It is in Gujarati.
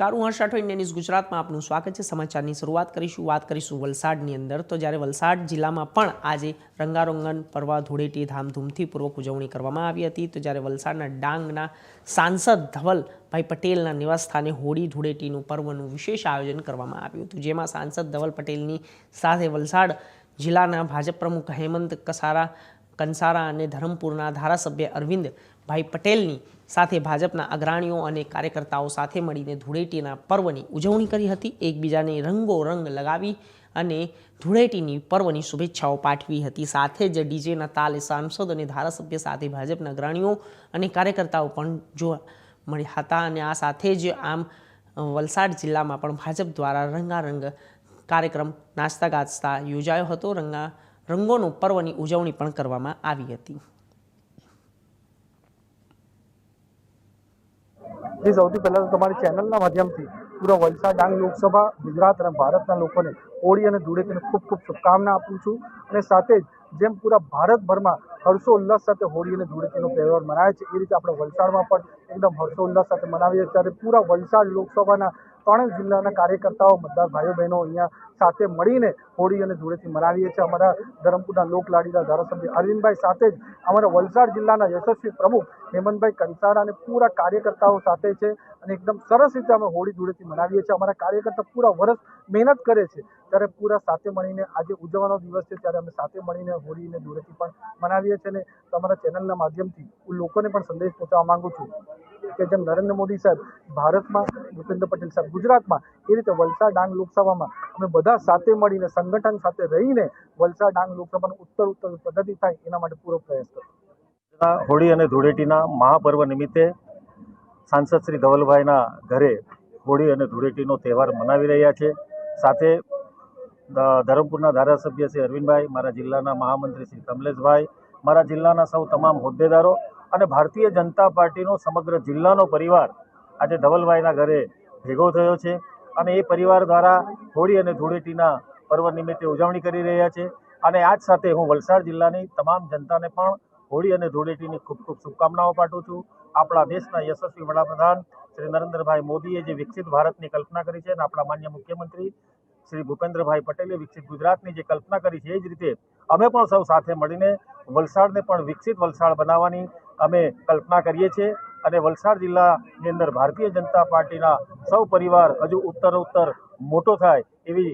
કારું હર્ષ રાઠોડ ઇન્ડિયા ન્યૂઝ ગુજરાતમાં આપનું સ્વાગત છે. સમાચારની શરૂઆત કરીશું. વાત કરીશું વલસાડની અંદર. તો જ્યારે વલસાડ જિલ્લામાં પણ આજે રંગારંગન પર્વ ધૂળેટી ધામધૂમથી પૂર્વક ઉજવણી કરવામાં આવી હતી, તો જ્યારે વલસાડના ડાંગના સાંસદ ધવલભાઈ પટેલના નિવાસસ્થાને હોળી ધૂળેટીનું પર્વનું વિશેષ આયોજન કરવામાં આવ્યું હતું, જેમાં સાંસદ ધવલ પટેલની સાથે વલસાડ જિલ્લાના ભાજપ પ્રમુખ હેમંત કસારા, કંસારા અને ધરમપુરના ધારાસભ્ય અરવિંદભાઈ પટેલની સાથે ભાજપના અગ્રણીઓ અને કાર્યકર્તાઓ સાથે મળીને ધૂળેટીના પર્વની ઉજવણી કરી હતી. એકબીજાને રંગો રંગ લગાવી અને ધૂળેટીની પર્વની શુભેચ્છાઓ પાઠવી હતી. સાથે જ ડીજેના તાલે સાંસદ અને ધારાસભ્ય સાથે ભાજપના અગ્રણીઓ અને કાર્યકર્તાઓ પણ જોવા મળ્યા હતા અને આ સાથે જ આમ વલસાડ જિલ્લામાં પણ ભાજપ દ્વારા રંગારંગ કાર્યક્રમ નાચતા ગાજતા યોજાયો હતો. રંગા રંગોનું પર્વની ઉજવણી પણ કરવામાં આવી હતી. જે સૌથી પહેલાં તો તમારી ચેનલના માધ્યમથી પૂરા વલસાડ ડાંગ લોકસભા, ગુજરાત અને ભારતના લોકોને હોળી અને ધૂળેટીને ખૂબ ખૂબ શુભકામના આપું છું. અને સાથે જ જેમ પૂરા ભારતભરમાં હર્ષોલ્લાસ સાથે હોળી અને ધૂળેટીનો તહેવાર મનાય છે, એ રીતે આપણે વલસાડમાં પણ એકદમ હર્ષોલ્લાસ સાથે મનાવીએ ત્યારે પૂરા વલસાડ લોકસભાના ત્રણ જિલ્લાના કાર્યકર્તાઓ, મતદાર ભાઈઓ બહેનો અહીંયા સાથે મળીને હોળી અને ધૂળેથી મનાવીએ છીએ. અમારા ધરમપુરના લોકલાડીના ધારાસભ્ય અરવિંદભાઈ સાથે જ અમારા વલસાડ જિલ્લાના યશસ્વી પ્રમુખ હેમંતભાઈ કંસારા અને પૂરા કાર્યકર્તાઓ સાથે છે અને એકદમ સરસ રીતે અમે હોળી ધૂળેથી મનાવીએ છીએ. અમારા કાર્યકર્તા પૂરા વર્ષ મહેનત કરે છે. ત્યારે પૂરા સાથે મળીને આજે ઉજવવાનો દિવસ છે. ત્યારે અમે સાથે મળીને હોળી અને ધૂળેથી પણ મનાવીએ છીએ અને તમારા ચેનલના માધ્યમથી હું લોકોને પણ સંદેશ પહોંચાડવા માંગુ છું કે જેમ નરેન્દ્ર મોદી સાહેબ ભારતમાં ભૂપેન્દ્ર પટેલ સાહેબ ગુજરાતમાં એ રીતે વલસાડ ડાંગ લોકસભામાં અમે બધા સાથે મળીને સંગઠન સાથે રહીને વલસાડ ડાંગ લોકસભાનું ઉત્તર ઉત્તર પદ્ધતિ થાય એના માટે પૂરો પ્રયાસ કરશું હોળી અને ધૂળેટીના મહાપર્વ નિમિત્તે સાંસદ શ્રી ધવલભાઈના ઘરે હોળી અને ધૂળેટીનો તહેવાર મનાવી રહ્યા છે. સાથે ધરમપુરના ધારાસભ્ય શ્રી અરવિંદભાઈ, મારા જિલ્લાના મહામંત્રી શ્રી કમલેશભાઈ, મારા જિલ્લાના સૌ તમામ હોદ્દેદારો અને ભારતીય જનતા પાર્ટીનો સમગ્ર જિલ્લાનો પરિવાર આજે ધવલભાઈના ઘરે ભેગો થયો છે અને એ પરિવાર દ્વારા હોળી અને ધૂળેટીના પર્વ નિમિત્તે ઉજવણી કરી રહ્યા છે. અને આજ સાથે હું વલસાડ જિલ્લાની તમામ જનતાને પણ હોળી અને ધૂળેટીની ખૂબ ખૂબ શુભકામનાઓ પાઠવું છું. આપણા દેશના યશસ્વી વડાપ્રધાન શ્રી નરેન્દ્રભાઈ મોદીએ જે વિકસિત ભારતની કલ્પના કરી છે અને આપણા માન્ય મુખ્યમંત્રી શ્રી ભૂપેન્દ્રભાઈ પટેલે વિકસિત ગુજરાતની જે કલ્પના કરી છે એ જ રીતે અમે પણ સૌ સાથે મળીને વલસાડને પણ વિકસિત વલસાડ બનાવવાની અમે કલ્પના કરીએ છીએ. અને વલસાડ જિલ્લાની અંદર ભારતીય જનતા પાર્ટીના સૌ પરિવાર હજુ ઉત્તર ઉત્તર મોટો થાય એવી